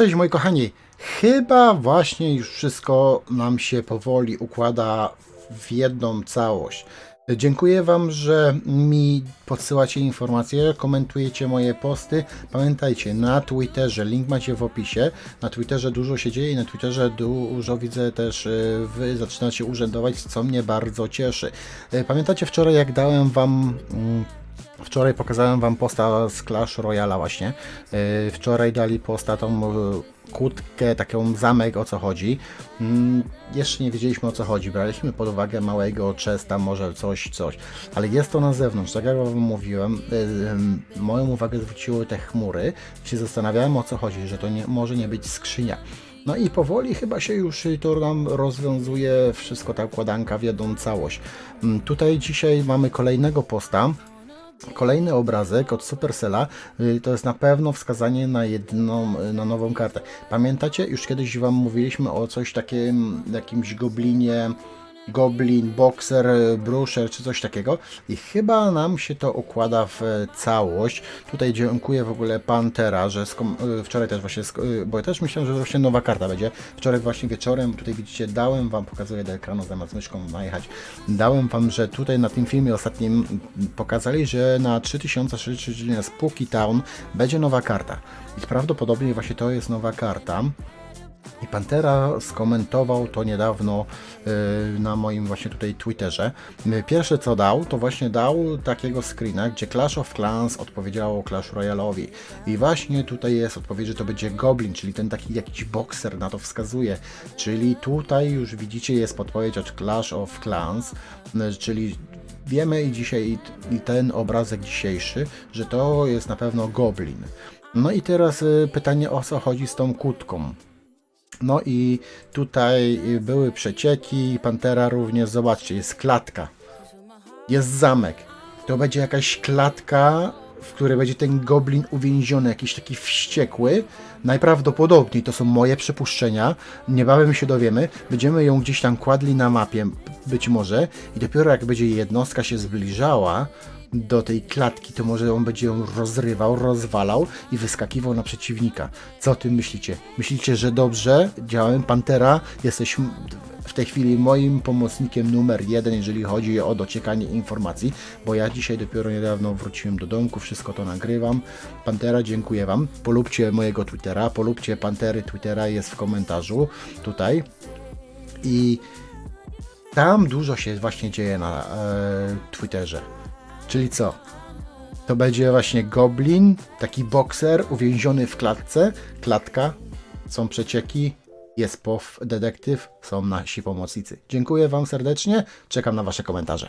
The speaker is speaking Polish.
Cześć moi kochani, chyba właśnie już wszystko nam się powoli układa w jedną całość. Dziękuję Wam, że mi podsyłacie informacje, komentujecie moje posty. Pamiętajcie, na Twitterze, link macie w opisie. Na Twitterze dużo się dzieje i na Twitterze dużo widzę też y, Wy zaczynacie urzędować, co mnie bardzo cieszy. Y, Pamiętacie wczoraj, jak dałem Wam. Wczoraj pokazałem wam posta z Clash Royale właśnie. Yy, Wczoraj dali posta tą yy, kłódkę, taką zamek o co chodzi. Mm, Jeszcze nie wiedzieliśmy o co chodzi. Braliśmy pod uwagę małego chesta, może coś, coś. Ale jest to na zewnątrz. Tak jak wam mówiłem, yy, moją uwagę zwróciły te chmury. Się zastanawiałem o co chodzi, że to nie, może nie być skrzynia. No i powoli chyba się już to nam rozwiązuje wszystko ta układanka w jedną całość. Mm, Tutaj dzisiaj mamy kolejnego posta. Kolejny obrazek od Supercella y, to jest na pewno wskazanie na jedną, y, na nową kartę. Pamiętacie, już kiedyś Wam mówiliśmy o coś takim, jakimś goblinie, goblin, boxer, brusher czy coś takiego i chyba nam się to układa w e, całość. Tutaj dziękuję w ogóle Pantera, że y, wczoraj też właśnie, y, bo ja też myślałem, że właśnie nowa karta będzie. Wczoraj właśnie wieczorem, tutaj widzicie, dałem Wam, pokazuję do ekranu zamiast myszką najechać, dałem Wam, że tutaj na tym filmie ostatnim pokazali, że na 3060 z Puki Town będzie nowa karta. I prawdopodobnie właśnie to jest nowa karta. I Pantera skomentował to niedawno y, na moim właśnie tutaj Twitterze. Y, Pierwsze co dał, to właśnie dał takiego screena, gdzie Clash of Clans odpowiedziało Clash Royale'owi. I właśnie tutaj jest odpowiedź, że to będzie Goblin, czyli ten taki jakiś bokser na to wskazuje. Czyli tutaj już widzicie jest podpowiedź od Clash of Clans, y, czyli wiemy i dzisiaj i- ten obrazek dzisiejszy, że to jest na pewno Goblin. No i teraz pytanie o co chodzi z tą kłódką. No i tutaj były przecieki, Pantera również, zobaczcie, jest klatka, jest zamek. To będzie jakaś klatka, w której będzie ten goblin uwięziony, jakiś taki wściekły. Najprawdopodobniej to są moje przypuszczenia, niebawem się dowiemy. Będziemy ją gdzieś tam kładli na mapie, być może, i dopiero jak będzie jednostka się zbliżała, do tej klatki, to może on będzie ją rozrywał, rozwalał i wyskakiwał na przeciwnika. Co o tym myślicie? Myślicie, że dobrze działałem? Pantera, jesteś w tej chwili moim pomocnikiem numer jeden, jeżeli chodzi o dociekanie informacji, bo ja dzisiaj dopiero niedawno wróciłem do domku, wszystko to nagrywam. Pantera, dziękuję Wam. Polubcie mojego Twittera, polubcie Pantery Twittera, jest w komentarzu tutaj. I tam dużo się właśnie dzieje na e, Twitterze. Czyli co? To będzie właśnie goblin, taki bokser uwięziony w klatce, klatka, są przecieki, jest POW detektyw, są nasi pomocnicy. Dziękuję Wam serdecznie, czekam na Wasze komentarze.